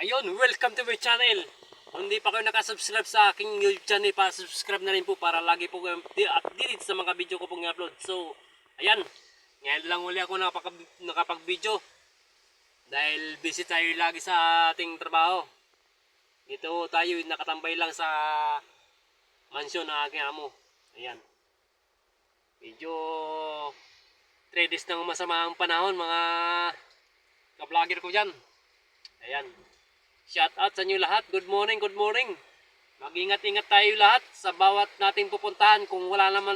Ayun, welcome to my channel. Kung hindi pa kayo nakasubscribe sa aking YouTube channel, pa-subscribe na rin po para lagi po kayo updated sa mga video ko pong i-upload. So, ayan. Ngayon lang uli ako nakapag- nakapag-video. Dahil busy tayo lagi sa ating trabaho. Ito tayo nakatambay lang sa mansyon ng aking amo. Ayan. Medyo 3 days ng masama ang panahon mga ka-vlogger ko dyan. Ayan. Shout out sa inyo lahat. Good morning, good morning. Mag-ingat-ingat tayo lahat sa bawat nating pupuntahan. Kung wala naman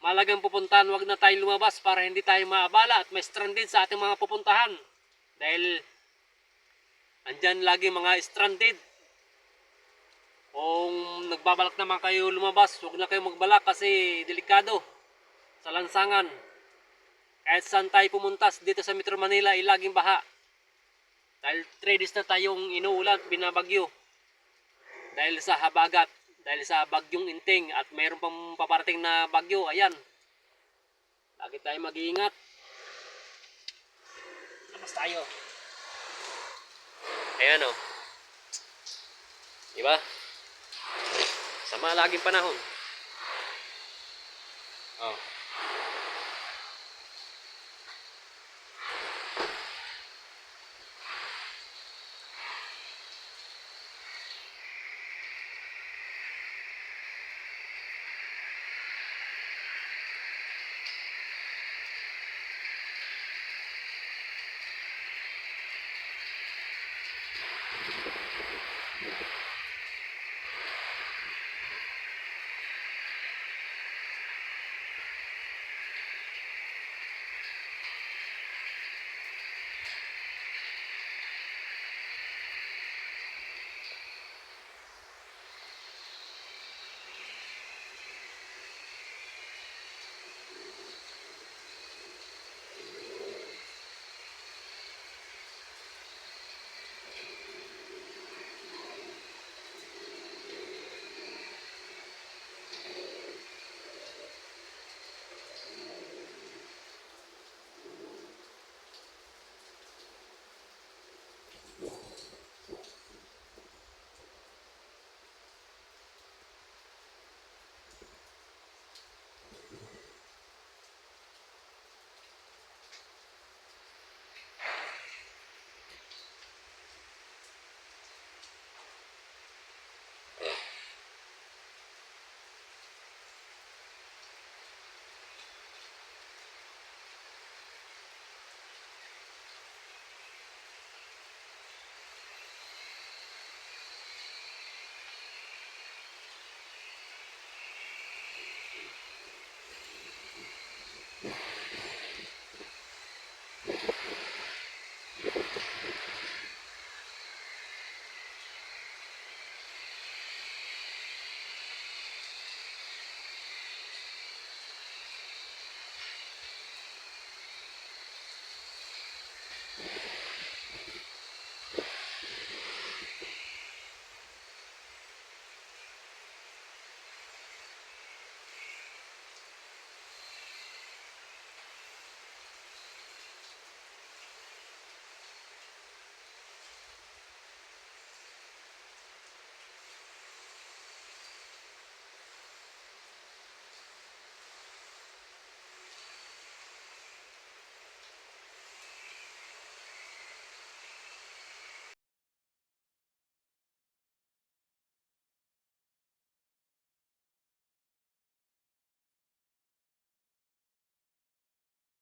malagang pupuntahan, wag na tayo lumabas para hindi tayo maabala at may stranded sa ating mga pupuntahan. Dahil andyan lagi mga stranded. Kung nagbabalak naman kayo lumabas, huwag na kayo magbalak kasi delikado sa lansangan. Kahit saan tayo pumuntas dito sa Metro Manila ay laging baha. Dahil 3 days na tayong inuulan, binabagyo. Dahil sa habagat, dahil sa bagyong inting at mayroon pang paparating na bagyo, ayan. Lagi tayo mag-iingat. Labas tayo. Ayan o. Diba? Sama laging panahon. Oh.